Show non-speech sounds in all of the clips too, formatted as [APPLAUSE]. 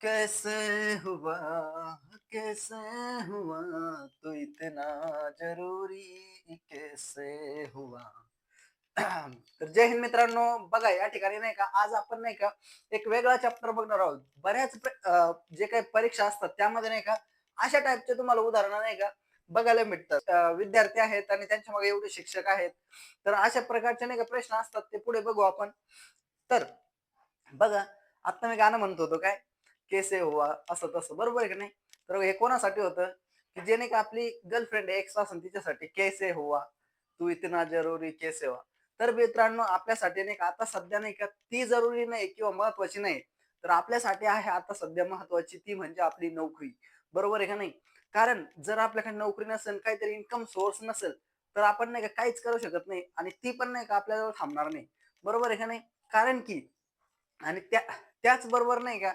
कैसे हुआ कैसे हुआ? तू इतना जरूरी कैसे हुआ? [CLEARS THROAT] तर जय हिंद मित्रांनो बघा या ठिकाणी नाही का आज आपण नाही का एक वेगळा चॅप्टर बघणार आहोत. बऱ्याच जे काही परीक्षा असतात त्यामध्ये नाही का अशा टाईपचे तुम्हाला उदाहरणं नाही का बघायला भेटतात विद्यार्थी आहेत आणि त्यांच्या मागे एवढे शिक्षक आहेत. तर अशा प्रकारचे नाही का प्रश्न असतात ते पुढे बघू आपण. तर बघा आता मी गाणं म्हणत होतो काय? केसे हुआ असं तसं. बरोबर आहे का नाही? तर हे कोणासाठी होतं? की जे नाही का आपली गर्लफ्रेंड एक्स असेल तिच्यासाठी केसे हुआ तू इतना जरुरी केसे हुआ तर मित्रांनो आपल्यासाठी नाही का आता सध्या नाही का ती जरुरी नाही किंवा महत्वाची नाही. तर आपल्यासाठी आहे आता सध्या महत्वाची ती म्हणजे आपली नोकरी. बरोबर आहे का नाही? कारण जर आपल्याकडे नोकरी नसेल काहीतरी इन्कम सोर्स नसेल तर आपण नाही का काहीच करू शकत नाही आणि ती पण नाही का आपल्याजवळ थांबणार नाही. बरोबर आहे का नाही? कारण की आणि त्या त्याचबरोबर नाही का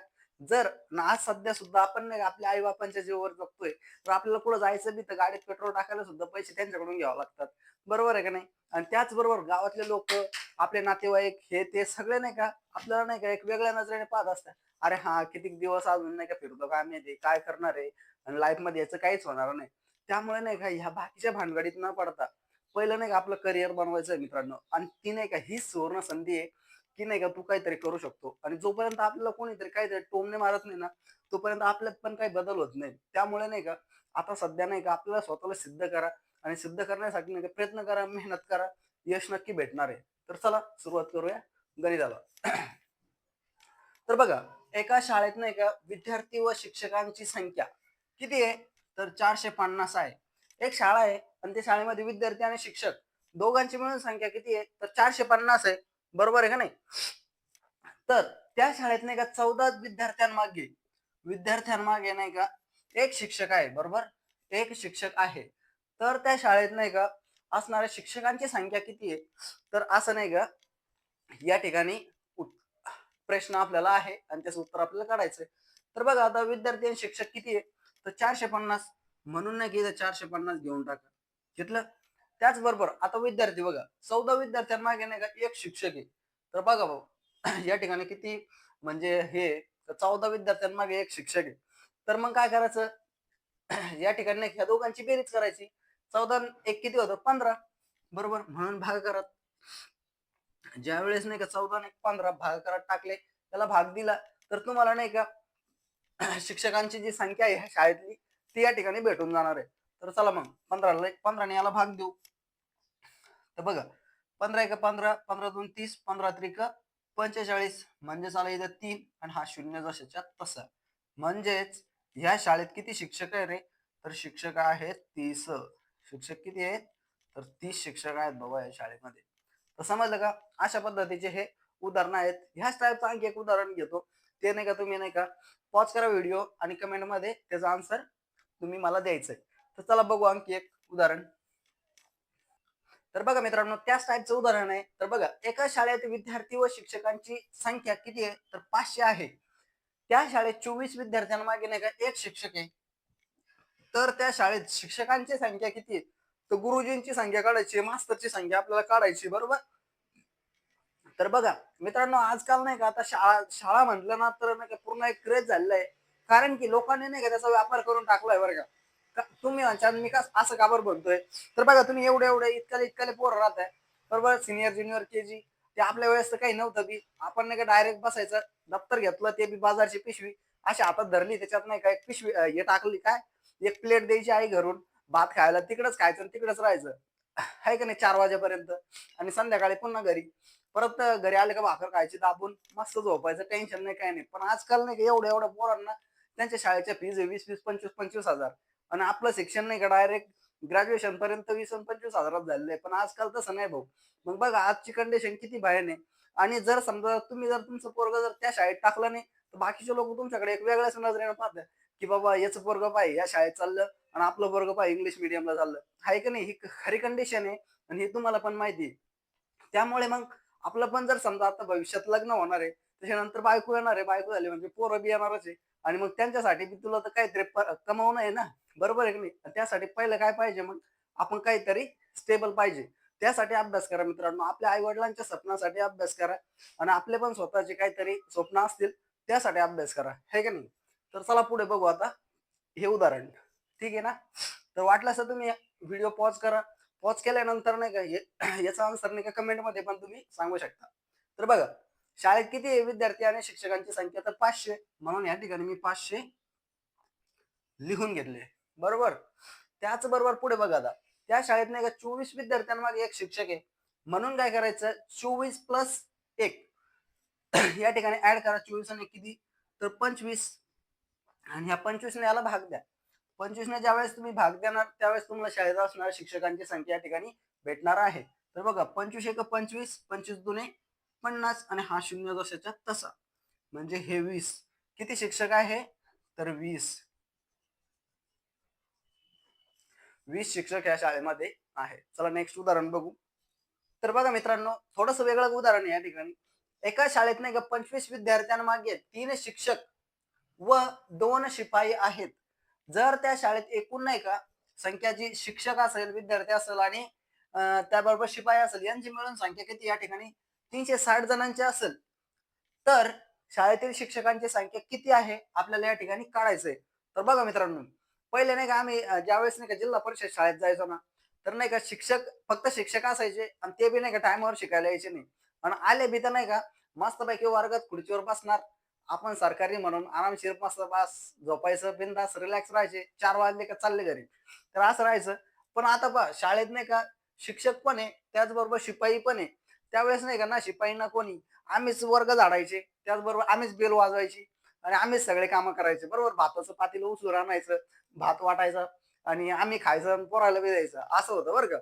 जर आज सध्या सुद्धा आपण नाही का आपल्या आई बापांच्या जीवावर जगतोय तर आपल्याला कुठं जायचं बी तर गाडीत पेट्रोल टाकायला सुद्धा पैसे त्यांच्याकडून घ्यावे लागतात. बरोबर आहे का नाही? आणि त्याचबरोबर गावातले लोक आपले नातेवाईक हे ते सगळे नाही का आपल्याला नाही का एक वेगळ्या नजरेने पाहत असतात. अरे हा किती दिवस अजून नाही का फिरतो काय माहिती काय करणार आहे? आणि लाईफमध्ये याचं काहीच होणार नाही. त्यामुळे नाही का ह्या बाकीच्या भानगडीत न पडता पहिलं नाही का आपलं करिअर बनवायचं आहे मित्रांनो. आणि ती नाही का ही सुवर्ण संधी आहे. की नाही का तू काहीतरी करू शकतो. आणि जोपर्यंत आपल्याला कोणीतरी काहीतरी टोमने मारत नाही ना तोपर्यंत आपल्यात पण काही बदल होत नाही. त्यामुळे नाही का आता सध्या नाही का आपल्याला स्वतःला सिद्ध करा आणि सिद्ध करण्यासाठी नाही का प्रयत्न करा मेहनत करा यश नक्की भेटणार आहे. तर चला सुरुवात करूया गणिताला. [CLEARS THROAT] तर बघा एका शाळेत नाही का विद्यार्थी व शिक्षकांची संख्या किती आहे? तर चारशे पन्नास आहे. एक शाळा आहे आणि त्या शाळेमध्ये विद्यार्थी आणि शिक्षक दोघांची मिळून संख्या किती आहे? तर चारशे पन्नास आहे. बरोबर आहे का नाही? तर त्या शाळेत नाही का चौदा विद्यार्थ्यांमागे विद्यार्थ्यांमागे नाही का एक शिक्षक आहे बरोबर? एक शिक्षक आहे. तर त्या शाळेत नाही का असणाऱ्या शिक्षकांची संख्या किती आहे? तर असं नाही का या ठिकाणी प्रश्न आपल्याला आहे आणि त्याचं उत्तर आपल्याला काढायचंय तर बघा आता विद्यार्थी आणि शिक्षक किती आहे? तर चारशे पन्नास. म्हणून नाही की चारशे पन्नास घेऊन टाका. घेतलं? त्याचबरोबर आता विद्यार्थी बघा चौदा विद्यार्थ्यांमागे नाही का एक शिक्षक आहे. तर बघा भाऊ [CLEARS THROAT] या ठिकाणी किती म्हणजे हे चौदा विद्यार्थ्यांमागे एक शिक्षक आहे. तर मग काय करायचं? [CLEARS THROAT] या ठिकाणी ह्या दोघांची बेरीज करायची. चौदा एक किती होतं? पंधरा. बरोबर? म्हणून भाग करत. ज्या वेळेस नाही का चौदा एक पंधरा भाग करत टाकले त्याला भाग दिला तर तुम्हाला नाही का [CLEARS THROAT] शिक्षकांची जी संख्या आहे ह्या शाळेतली ती या ठिकाणी भेटून जाणार आहे. तर चला मग पंधराला एक पंधराने याला भाग देऊ. तर बघा पंधरा एक पंधरा पंधरा दोन तीस पंधरा त्रिक पंचेचाळीस म्हणजे चला इथं तीन आणि हा शून्य जशाच्या तसा. म्हणजेच ह्या शाळेत किती शिक्षक आहे रे? तर शिक्षक आहेत तीस. शिक्षक किती आहेत? तर तीस शिक्षक आहेत बाबा या शाळेमध्ये. तर समजलं का? अशा पद्धतीचे हे उदाहरणं आहेत. ह्याच टाईपचं आणखी एक उदाहरण घेतो. ते नाही का तुम्ही नाही का पॉज करा व्हिडिओ आणि कमेंटमध्ये त्याचा आन्सर तुम्ही मला द्यायचंय. तर चला बघू आणखी एक उदाहरण. तर बघा मित्रांनो त्याच टाईपचं उदाहरण आहे. तर बघा एका शाळेत विद्यार्थी व शिक्षकांची संख्या किती आहे? तर पाचशे आहे. त्या शाळेत चोवीस विद्यार्थ्यांमागे नाही का एक शिक्षक आहे. तर त्या शाळेत शिक्षकांची संख्या किती आहे? तर गुरुजींची संख्या काढायची मास्तरची संख्या आपल्याला काढायची बरोबर? तर बघा मित्रांनो आजकाल नाही का आता शाळा शाळा म्हटलं ना तर नाही का पूर्ण एक क्रेज झालेला आहे. कारण की लोकांनी नाही का त्याचा व्यापार करून टाकलाय बरं का का- तुम्ही म्हणशाल मी का असं का बरं बोलतोय? तर बघा तुम्ही एवढे एवढे इतकाले इतकाले पोरं राहत आहे बरोबर? सिनियर ज्युनियर के जी ते आपल्या वेळेस तर काही नव्हतं बी. आपण नाही का डायरेक्ट बसायचं दप्तर घेतलं ते बी बाजारची पिशवी. अशी हातात धरली त्याच्यात नाही काय पिशवी हे टाकली काय? एक प्लेट द्यायची आई घरून भात खायला तिकडच खायचं आणि तिकडच राहायचं. आहे का नाही? चार वाजेपर्यंत. आणि संध्याकाळी पुन्हा घरी. परत घरी आले का भाकर खायची दाबून. मस्त झोपायचं टेन्शन नाही काय नाही. पण आजकाल नाही का एवढ्या एवढ्या पोरांना त्यांच्या शाळेच्या फीज आहे वीस वीस पंचवीस पंचवीस हजार. आणि आपलं शिक्षण नाही का डायरेक्ट ग्रॅज्युएशन पर्यंत वीस आणि पंचवीस हजारात झालेलं आहे. पण आजकाल तसं नाही भाऊ. मग बघा आजची कंडिशन किती भयान आहे. आणि जर समजा तुम्ही जर तुमचं पोरग जर त्या शाळेत टाकलं नाही तर बाकीचे लोक तुमच्याकडे एक वेगळ्याच नजरेनं पाहतात. की बाबा याचं पोरग पाहिजे या शाळेत चाललं आणि आपलं पोरग पाहिजे इंग्लिश मिडियमला चाललं. आहे का नाही? ही खरी कंडिशन आहे. आणि हे तुम्हाला पण माहिती आहे. त्यामुळे मग आपलं पण जर समजा आता भविष्यात लग्न होणार आहे त्याच्यानंतर बायको येणार आहे बायको झाली म्हणजे पोरं बी येणारच आहे. आणि मग त्यांच्यासाठी बी तुला तर काहीतरी कमावणं आहे ना. बरोबर आहे की नाही? त्यासाठी पहिलं काय पाहिजे मग? आपण काहीतरी स्टेबल पाहिजे. त्यासाठी अभ्यास करा मित्रांनो. आपल्या आई वडिलांच्या स्वप्नासाठी अभ्यास करा. आणि आपले पण स्वतःचे काहीतरी स्वप्न असतील त्यासाठी अभ्यास करा. हे का नाही? तर चला पुढे बघू आता. हे उदाहरण. ठीक आहे ना? तर वाटलं तर तुम्ही व्हिडिओ पॉज करा. पॉज केल्यानंतर नाही का याचा आन्सर नाही का कमेंटमध्ये पण तुम्ही सांगू शकता. तर बघा शाळेत किती विद्यार्थी आणि शिक्षकांची संख्या? तर पाचशे. म्हणून या ठिकाणी मी पाचशे लिहून घेतले. बरोबर? त्याच बरोबर पुढे बघा आता. त्या शाळेत नाही का चोवीस विद्यार्थ्यांमागे एक शिक्षक आहे. म्हणून काय करायचं? चोवीस प्लस एक. [CLEARS THROAT] या ठिकाणी ऍड करा. चोवीस आणि किती? तर पंचवीस. आणि ह्या पंचवीसने याला भाग द्या. पंचवीसने ज्यावेळेस तुम्ही भाग देणार त्यावेळेस तुम्हाला शाळेत असणाऱ्या शिक्षकांची संख्या या ठिकाणी भेटणार आहे. तर बघा पंचवीस एक पंचवीस. पंचवीस दुने पन्नास आणि हा शून्य जशाच्या तसा. म्हणजे हे वीस. किती शिक्षक आहे? तर वीस. वीस शिक्षक या शाळेमध्ये आहे चला नेक्स्ट उदाहरण बघू. तर बघा मित्रांनो थोडस वेगळं उदाहरण आहे या ठिकाणी. एका शाळेत नाही का पंचवीस विद्यार्थ्यांमागे तीन शिक्षक व दोन शिपाई आहेत. जर त्या शाळेत एकूण नाही का संख्या जी शिक्षक असेल विद्यार्थी असेल आणि त्याबरोबर शिपाई असेल यांची मिळून संख्या किती या ठिकाणी? तीनशे साठ जणांचे असेल तर शाळेतील शिक्षकांची संख्या किती आहे? आपल्याला या ठिकाणी काढायचंय. तर बघा मित्रांनो पहिले नाही का आम्ही ज्यावेळेस नाही का जिल्हा परिषद शाळेत जायचो ना तर नाही का शिक्षक फक्त शिक्षक असायचे आणि ते बी नाही का टायमावर शिकायला यायचे नाही. आणि आले बी तर नाही का मस्तपैकी वर्गात खुर्चीवर बसणार आपण सरकारी म्हणून आरामशीर मस्त बस झोपायचं बिंदास रिलॅक्स राहायचे चार वाजले का चालले घरी. तर असं राहायचं. पण आता शाळेत नाही का शिक्षक पण आहे त्याचबरोबर शिपाई पण आहे. त्यावेळेस नाही का ना शिपाई ना कोणी आम्हीच वर्ग झाडायचे त्याचबरोबर आम्हीच बेल वाजवायची आणि आम्हीच सगळे कामं करायचे. बरोबर? भाताचं पातीला उचलून आणायचं भात वाटायचा आणि आम्ही खायचं आणि पोराला बी द्यायचं असं होतं बरं का?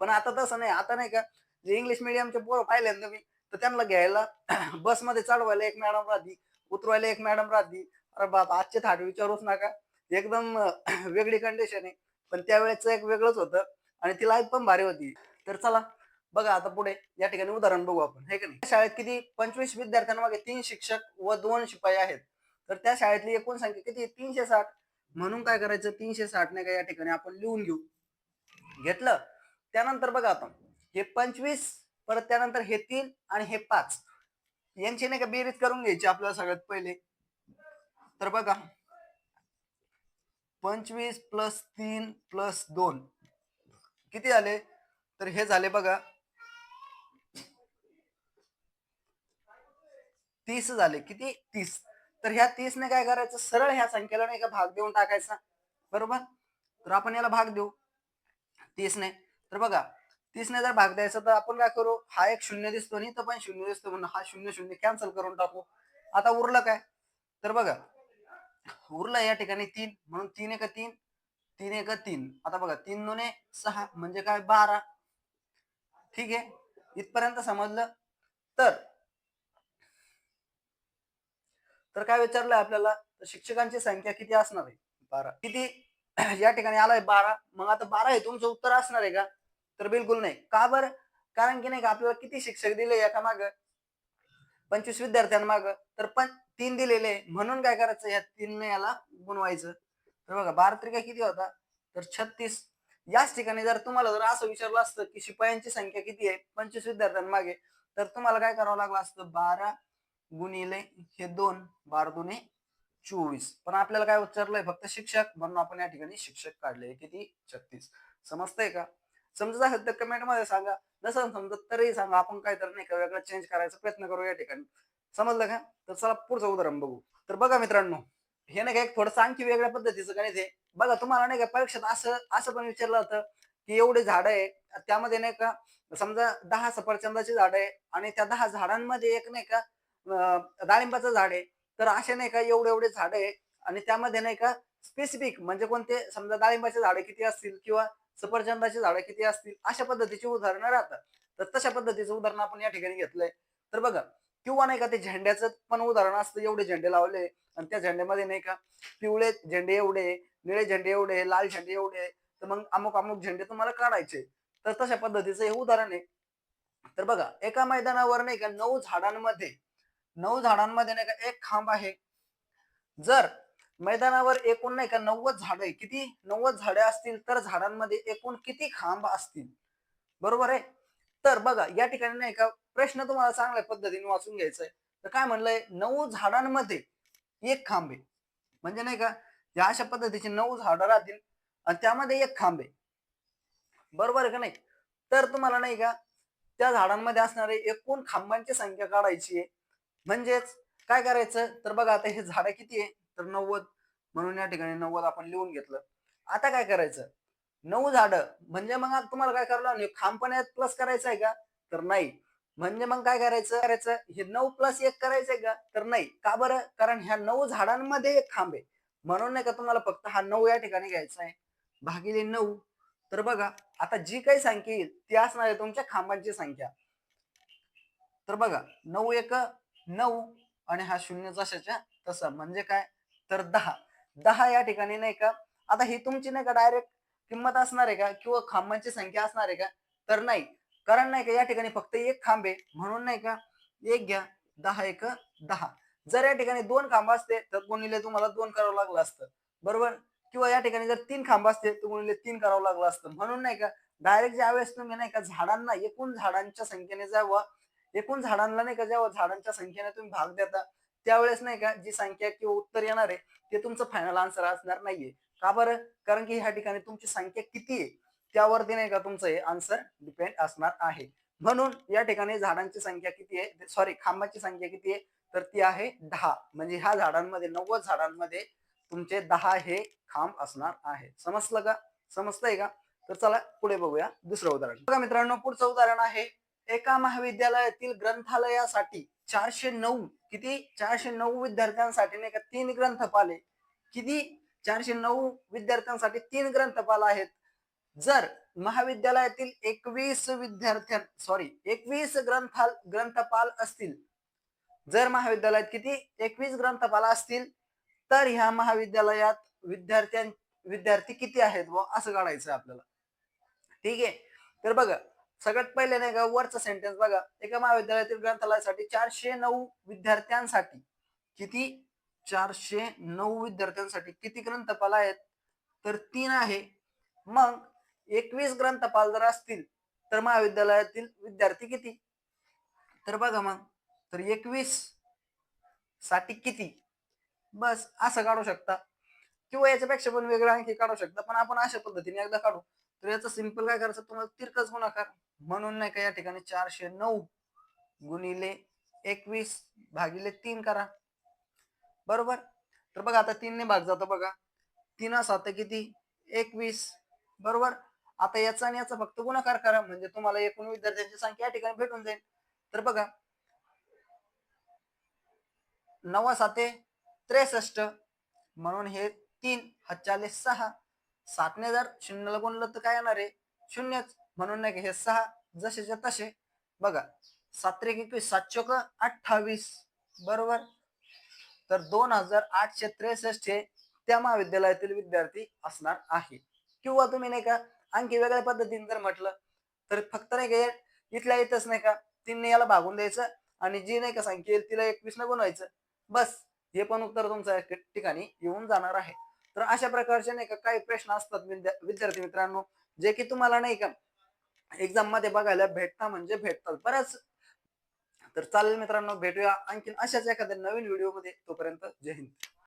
पण आता तसं नाही. आता नाही का जे इंग्लिश मिडियमचे पोरं पाहिले ना तुम्ही तर त्यांना घ्यायला [COUGHS] बसमध्ये चढवायला एक मॅडम राहती उतरवायला एक मॅडम राहती. अरे बाप आजचे थाट विचारूच नका. एकदम [COUGHS] वेगळी कंडिशन आहे. पण त्यावेळेच एक वेगळंच होतं आणि ती लाईफ पण भारी होती. तर चला बघा आता पुढे या ठिकाणी उदाहरण बघू आपण हे की नाही? शाळेत किती? पंचवीस विद्यार्थ्यांमागे तीन शिक्षक व दोन शिपाई आहेत. तर त्या शाळेतली एकूण संख्या किती तीनशे साठ. म्हणून काय करायचं? तीनशे साठ नाही का या ठिकाणी आपण लिहून घेऊ. घेतलं? त्यानंतर बघा आता हे पंचवीस परत त्यानंतर हे तीन आणि हे पाच. यांची नाही का बेरीज करून घ्यायची आपल्याला सगळ्यात पहिले. तर बघा पंचवीस प्लस तीन प्लस दोन. किती झाले? तर हे झाले बघा तीस झाले किती? तीस. तर ह्या तीसने काय करायचं? सरळ ह्या संख्येला नाही का भाग देऊन टाकायचा. बरोबर? तर आपण याला भाग देऊ. तीसने. तर बघा तीसने जर भाग द्यायचा तर आपण काय करू? हा एक शून्य दिसतो आणि तर पण शून्य दिसतो म्हणून हा शून्य शून्य कॅन्सल करून टाकू. आता उरलं काय? तर बघा उरलं या ठिकाणी तीन. म्हणून तीन एक तीन तीन एक तीन. आता बघा तीन दोन सहा म्हणजे काय? बारा. ठीक आहे? इथपर्यंत समजलं? तर तर काय विचारलंय आपल्याला? शिक्षकांची संख्या किती असणार आहे? बारा. किती? [CLEARS THROAT] या ठिकाणी आलाय बारा. मग आता बारा हे तुमचं उत्तर असणार आहे का? तर बिलकुल नाही. का बरं? कारण की नाही का आपल्याला किती शिक्षक दिले एका माग? पंचवीस विद्यार्थ्यांमाग. तर पण तीन दिलेले. आहे. म्हणून काय करायचं? या तीनने याला गुणवायचं. तर बघा बारा त्रिका किती होता? तर छत्तीस. याच ठिकाणी जर तुम्हाला जर असं विचारलं असतं की शिपायांची संख्या किती आहे? पंचवीस विद्यार्थ्यांमागे. तर तुम्हाला काय करावं लागलं असतं? बारा. गुणिले हे दोन बार दुने चोवीस. पण आपल्याला काय विचारलंय फक्त शिक्षक. म्हणून आपण या ठिकाणी शिक्षक काढले किती? छत्तीस. समजतंय का? समजत असेल तर कमेंटमध्ये सांगा. नसेल समजत तरी सांगा. आपण काय तर नाही का वेगळं चेंज करायचा प्रयत्न करू या ठिकाणी. समजलं का? तर चला पुढचं उदाहरण बघू. तर बघा मित्रांनो हे नाही का एक थोडंसं आणखी वेगळ्या पद्धतीचं गणित आहे. बघा तुम्हाला नाही का परीक्षेत असं असं पण विचारलं होतं की एवढे झाड आहे त्यामध्ये नाही का समजा दहा सफरचंदाची झाड आहे आणि त्या दहा झाडांमध्ये एक नाही का डाळिंबाचं झाड आहे. तर असे नाही का एवढे एवढे झाड आहे आणि त्यामध्ये नाही का स्पेसिफिक म्हणजे कोणते समजा डाळिंबाचे झाडे किती असतील किंवा सफरचंदाची झाडं किती असतील अशा पद्धतीची उदाहरणं राहतात. तर तशा पद्धतीचं उदाहरण आपण या ठिकाणी घेतलंय. तर बघा किंवा नाही का ते झेंड्याचं पण उदाहरण असतं. एवढे झेंडे लावले आणि त्या झेंड्यामध्ये नाही का पिवळे झेंडे एवढे निळे झेंडे एवढे लाल झेंडे एवढे तर मग अमुक अमुक झेंडे तुम्हाला काढायचे. तर तशा पद्धतीचं हे उदाहरण आहे. तर बघा एका मैदानावर नाही का नऊ झाडांमध्ये नऊ झाडांमध्ये नाही का एक खांब आहे. जर मैदानावर एकूण नाही का नव्वद झाडे किती? नव्वद झाडे असतील तर झाडांमध्ये एकूण किती खांब असतील? बरोबर आहे? तर बघा या ठिकाणी नाही का प्रश्न तुम्हाला चांगल्या पद्धतीने वाचून घ्यायचा आहे तर काय म्हणलंय? नऊ झाडांमध्ये एक खांब आहे. म्हणजे नाही का या अशा पद्धतीचे नऊ झाडं राहतील आणि त्यामध्ये एक खांब आहे. बरोबर आहे का नाही? तर तुम्हाला नाही का त्या झाडांमध्ये असणारे एकूण खांबांची संख्या काढायची आहे. म्हणजेच काय करायचं? तर बघा आता हे झाडं किती आहे? तर नव्वद म्हणून या ठिकाणी नव्वद आपण लिहून घेतलं. आता काय करायचं? नऊ झाडं म्हणजे मग तुम्हाला काय करावं लागलं? खांब पण प्लस करायचं आहे का? तर नाही. म्हणजे मग काय करायचं? करायचं? हे नऊ प्लस एक करायचंय का? तर नाही. का बरं? कारण ह्या नऊ झाडांमध्ये एक खांब आहे. म्हणून नाही का तुम्हाला फक्त हा नऊ या ठिकाणी घ्यायचा आहे. भागिले नऊ. तर बघा आता जी काही संख्या येईल ती असणार आहे तुमच्या खांबांची संख्या. तर बघा नऊ एक नऊ आणि हा शून्य जशाच्या तसा. म्हणजे काय? तर दहा. दहा या ठिकाणी नाही का? आता ही तुमची नाही का डायरेक्ट किंमत असणार आहे का? किंवा खांबांची संख्या असणार आहे का? तर नाही. कारण नाही का या ठिकाणी फक्त एक खांब आहे. म्हणून नाही का एक घ्या. दहा एक दहा. जर या ठिकाणी दोन खांब असते तर गुणिले तुम्हाला दोन करावं लागलं असतं. बरोबर? किंवा या ठिकाणी जर तीन खांब असते तर गुणिले तीन करावं लागलं असतं. म्हणून नाही का डायरेक्ट ज्यावेळेस तुम्ही नाही का झाडांना एकूण झाडांच्या संख्येने जेव्हा एकूण झाडांना नाही का जेव्हा झाडांच्या संख्येने तुम्ही भाग देता त्यावेळेस नाही का जी संख्या किंवा उत्तर येणार आहे ते तुमचं फायनल आन्सर असणार नाहीये. का बरं? कारण की ह्या ठिकाणी तुमची संख्या किती आहे त्यावरती नाही का तुमचं हे आन्सर डिपेंड असणार आहे. म्हणून या ठिकाणी झाडांची संख्या किती आहे सॉरी खांबाची संख्या किती आहे तर ती आहे दहा. म्हणजे ह्या झाडांमध्ये नव्वद झाडांमध्ये तुमचे दहा हे खांब असणार आहे. समजलं का? समजतंय का? तर चला पुढे बघूया दुसरं उदाहरण. बघा मित्रांनो पुढचं उदाहरण आहे एका महाविद्यालयातील ग्रंथालयासाठी चारशे नऊ किती? चारशे नऊ विद्यार्थ्यांसाठी नाही का तीन ग्रंथपाले. किती? चारशे नऊ विद्यार्थ्यांसाठी तीन ग्रंथपाल आहेत. जर महाविद्यालयातील एकवीस विद्यार्थ्यां सॉरी एकवीस ग्रंथाल ग्रंथपाल असतील जर महाविद्यालयात किती? एकवीस ग्रंथपाल असतील तर ह्या महाविद्यालयात विद्यार्थ्यां विद्यार्थी किती आहेत व असं काढायचं आपल्याला. ठीक आहे? तर बघा सगळ्यात पहिले नाही का वरचा सेंटेन्स बघा. एका महाविद्यालयातील ग्रंथालयासाठी चारशे नऊ विद्यार्थ्यांसाठी किती? चारशे नऊ विद्यार्थ्यांसाठी किती ग्रंथपाल आहेत? तर तीन आहे. मग एकवीस ग्रंथपाल जर असतील तर महाविद्यालयातील विद्यार्थी किती? तर बघा मग तर एकवीससाठी किती? बस असं काढू शकता. किंवा याच्यापेक्षा पण वेगळं आणखी काढू शकता पण आपण अशा पद्धतीने एकदा काढू. तर याचं सिंपल काय करायचं? तुम्हाला तिरकच गुणाकार. म्हणून नाही का या ठिकाणी चारशे नऊ गुणिले एकवीस भागिले तीन करा. बरोबर? तर बघा आता तीनने भाग जातो बघा. तीन सात किती? एकवीस. बरोबर? आता याचा आणि याचा फक्त गुणाकार करा. म्हणजे तुम्हाला एकूण विद्यार्थ्यांची संख्या या ठिकाणी भेटून जाईल. तर बघा. नवा साते त्रेसष्ट. म्हणून हे तीन. हच्चाले सहा. सातने जर शून्यला गुणलं तर काय येणार आहे? शून्यच. म्हणून नाही का हे सहा जसेच्या तसे. बघा सात त्रिक एकवीस सात चोक अठ्ठावीस. बरोबर? तर दोन हजार आठशे त्रेसष्ट हे त्या महाविद्यालयातील विद्यार्थी असणार आहे. किंवा तुम्ही नाही का आणखी वेगळ्या पद्धतीने जर म्हटलं तर फक्त नाही का इथल्या येतच नाही का तीनने याला भागून द्यायचं आणि जी नाही का सांगेल तिला एकवीस न गुणवायचं. बस हे पण उत्तर तुमच्या ठिकाणी येऊन जाणार आहे. तर अशा प्रकारचे नाही का काही प्रश्न असतात विद्यार्थी मित्रांनो जे की तुम्हाला नाही का एक्झाममध्ये बघायला भेटता म्हणजे भेटतात. बऱ्याच तर चालेल मित्रांनो भेटूया आणखीन अशाच एखाद्या नवीन व्हिडिओमध्ये. तोपर्यंत जय हिंद.